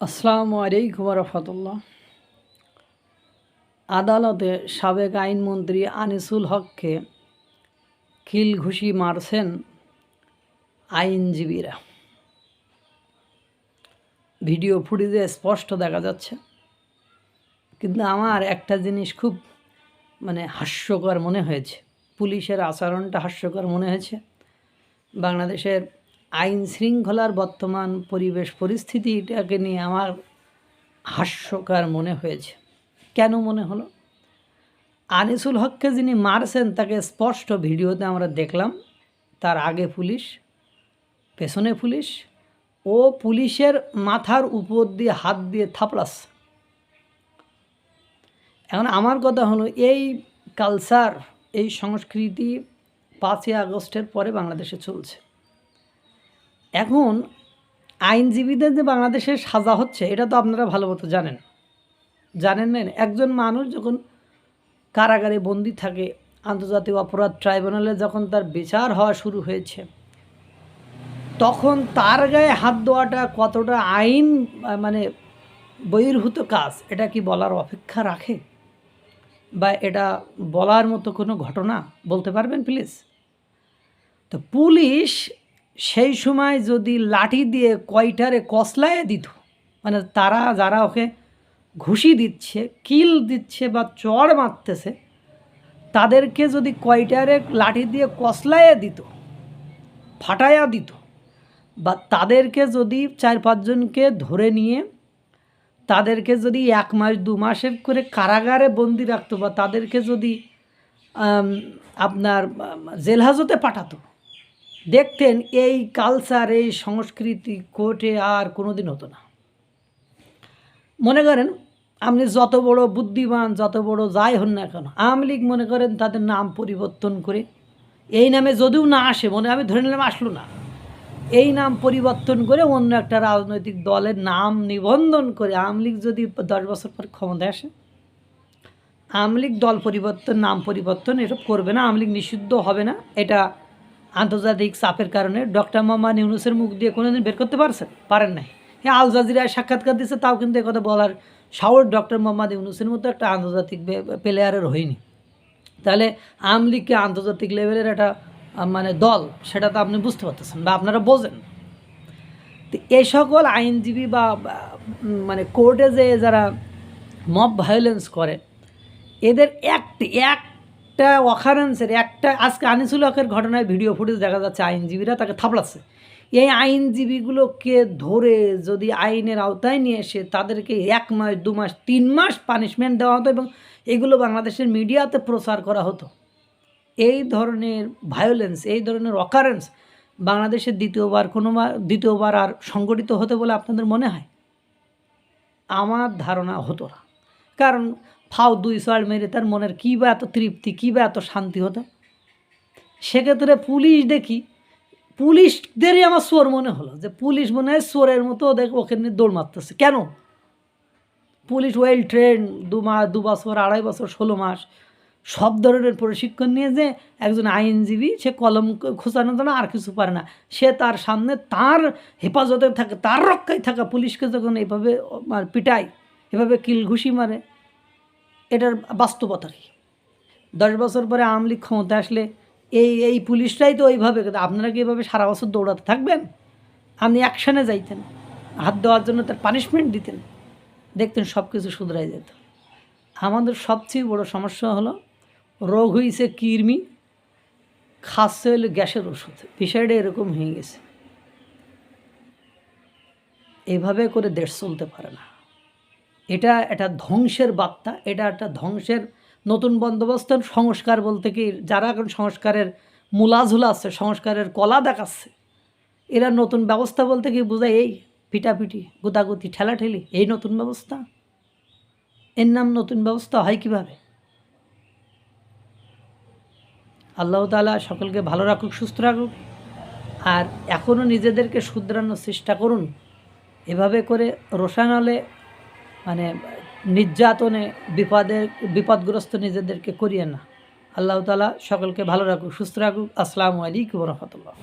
আসসালামু আলাইকুম রহমতুল্লাহ। আদালতে সাবেক আইনমন্ত্রী আনিসুল হককে কিল ঘুষি মারছেন আইনজীবীরা। ভিডিও ফুটেজে স্পষ্ট দেখা যাচ্ছে। কিন্তু আমার একটা জিনিস খুব মানে হাস্যকর মনে হয়েছে। পুলিশের আচরণটা হাস্যকর মনে হয়েছে। বাংলাদেশের আইন শৃঙ্খলার বর্তমান পরিবেশ পরিস্থিতিটাকে নিয়ে আমার হাস্যকর মনে হয়েছে। কেন মনে হলো? আনিসুল হককে যিনি মারছেন, তাকে স্পষ্ট ভিডিওতে আমরা দেখলাম। তার আগে পুলিশ, পেছনে পুলিশ ও পুলিশের মাথার উপর দিয়ে হাত দিয়ে থাপড়াচ্ছে। এখন আমার কথা হলো, এই কালচার এই সংস্কৃতি পাঁচই আগস্টের পরে বাংলাদেশে চলছে। এখন আইনজীবীদের যে বাংলাদেশে সাজা হচ্ছে, এটা তো আপনারা ভালো মতো জানেন। জানেন না, একজন মানুষ যখন কারাগারে বন্দি থাকে, আন্তর্জাতিক অপরাধ ট্রাইব্যুনালে যখন তার বিচার হওয়া শুরু হয়েছে, তখন তার গায়ে হাত দেওয়াটা কতটা আইন মানে বহির্ভূত কাজ, এটা কি বলার অপেক্ষা রাখে? বা এটা বলার মতো কোনো ঘটনা? বলতে পারবেন, প্লিজ? তো পুলিশ সেই সময় যদি লাঠি দিয়ে কয়টারে কসলায় দিত মানে তারা যারা ওকে ঘুষি দিচ্ছে, কিল দিচ্ছে বা চড় মারতেছে, তাদেরকে যদি কয়টারে লাঠি দিয়ে কসলায় দিত, ফাটায়া দিত, বা তাদেরকে যদি চার পাঁচজনকে ধরে নিয়ে, তাদেরকে যদি এক মাস, দু মাসের করে কারাগারে বন্দি রাখতো বা তাদেরকে যদি আপনার জেল হাজতে পাঠাতো দেখতেন এই কালচার এই সংস্কৃতি কোর্টে আর কোনো দিন হতো না। মনে করেন, আপনি যত বড় বুদ্ধিমান, যত বড় যাই হন না কেন, আওয়ামী লীগ মনে করেন তাদের নাম পরিবর্তন করে, এই নামে যদিও না আসে, মনে আমি ধরে নিলাম আসলো না, এই নাম পরিবর্তন করে অন্য একটা রাজনৈতিক দলের নাম নিবন্ধন করে আওয়ামী লীগ যদি দশ বছর পর ক্ষমতায় আসে, আওয়ামী লীগ দল পরিবর্তন, নাম পরিবর্তন এটা করবে না, আওয়ামী লীগ নিষিদ্ধ হবে না, এটা আন্তর্জাতিক চাপের কারণে ডক্টর মোহাম্মদ ইউনুসের মুখ দিয়ে কোনোদিন বের করতে পারছেন পারেন নাই। হ্যাঁ আল জাজিরায় সাক্ষাৎকার দিচ্ছে তাও কিন্তু একথা বলার সাহস ডক্টর মোহাম্মদ ইউনুসের মতো একটা আন্তর্জাতিক প্লেয়ারের হয়নি। তাহলে আওয়ামী লীগকে আন্তর্জাতিক লেভেলের একটা মানে দল, সেটা তো আপনি বুঝতে পারতেছেন বা আপনারা বোঝেন। তো এই সকল আইনজীবী বা মানে কোর্টে যে যারা মব ভায়োলেন্স করে, এদের একটি, এক একটা অকারেন্সের একটা আজকে আনিসুল হকের ঘটনায় ভিডিও ফুটেজ দেখা যাচ্ছে, আইনজীবীরা তাকে থাপড়াচ্ছে। এই আইনজীবীগুলোকে ধরে যদি আইনের আওতায় নিয়ে এসে তাদেরকে এক মাস, দু মাস, তিন মাস পানিশমেন্ট দেওয়া হতো এবং এগুলো বাংলাদেশের মিডিয়াতে প্রচার করা হতো। এই ধরনের ভায়োলেন্স এই ধরনের অকারেন্স বাংলাদেশের দ্বিতীয়বার কোনো দ্বিতীয়বার আর সংগঠিত হতে বলে আপনাদের মনে হয়? আমার ধারণা হতো না। কারণ ফাও দুই সাল মেরে তার মনের কী বা এত তৃপ্তি, কী বা এত শান্তি হতো। সেক্ষেত্রে পুলিশ দেখি, পুলিশদেরই আমার চোর মনে হলো যে পুলিশ মনে হয় চোরের মতো ওদের ওখানে দৌড় মারতেছে। কেন? পুলিশ ওয়েল ট্রেন দু মাস দু বছর, আড়াই বছর, ষোলো মাস, সব ধরনের প্রশিক্ষণ নিয়ে যে একজন আইনজীবী, সে কলম খোঁচানো না আর কিছু পারে না। সে তার সামনে তার হেফাজতে থাকে, তার রক্ষায় থাকা পুলিশকে যখন এভাবে পিটায়, এভাবে কিল ঘুষি মারে এটার বাস্তবতা কী? দশ বছর পরে আওয়ামী লীগ ক্ষমতা আসলে এই এই পুলিশটাই তো ওইভাবে আপনারা কি এভাবে সারা বছর দৌড়াতে থাকবেন? আপনি অ্যাকশানে যাইতেন, হাত দেওয়ার জন্য তার পানিশমেন্ট দিতেন, দেখতেন সব কিছু শুধরাই যেত। আমাদের সবচেয়ে বড় সমস্যা হলো, রোগ হয়েছে কৃমি খাচ্ছে হলো গ্যাসের ওষুধ। বিষয়টা এরকম হয়ে গেছে। এভাবে করে দেশ চলতে পারে না। এটা একটা ধ্বংসের বার্তা, এটা একটা ধ্বংসের নতুন বন্দোবস্ত, সংস্কার বলতে কি, যারা এখন সংস্কারের মূলাঝুলা আছে, সংস্কারের কলা দেখাচ্ছে, এরা নতুন ব্যবস্থা বলতে কি বোঝায়, এই পিটাপিটি গুতাগুতি ঠেলাঠেলি, এই নতুন ব্যবস্থা? এর নাম নতুন ব্যবস্থা হয় কীভাবে? আল্লাহ তালা সকলকে ভালো রাখুক, সুস্থ রাখুক, আর এখনও নিজেদেরকে শুধরানোর চেষ্টা করুন। এভাবে করে রোশানলে মানে নির্যাতনে বিপদের বিপদগ্রস্ত নিজেদেরকে করিয়ে না। আল্লাহ তালা সকলকে ভালো রাখুক, সুস্থ রাখুক। আসসালামু আলাইকুম রহমতুল্লাহ।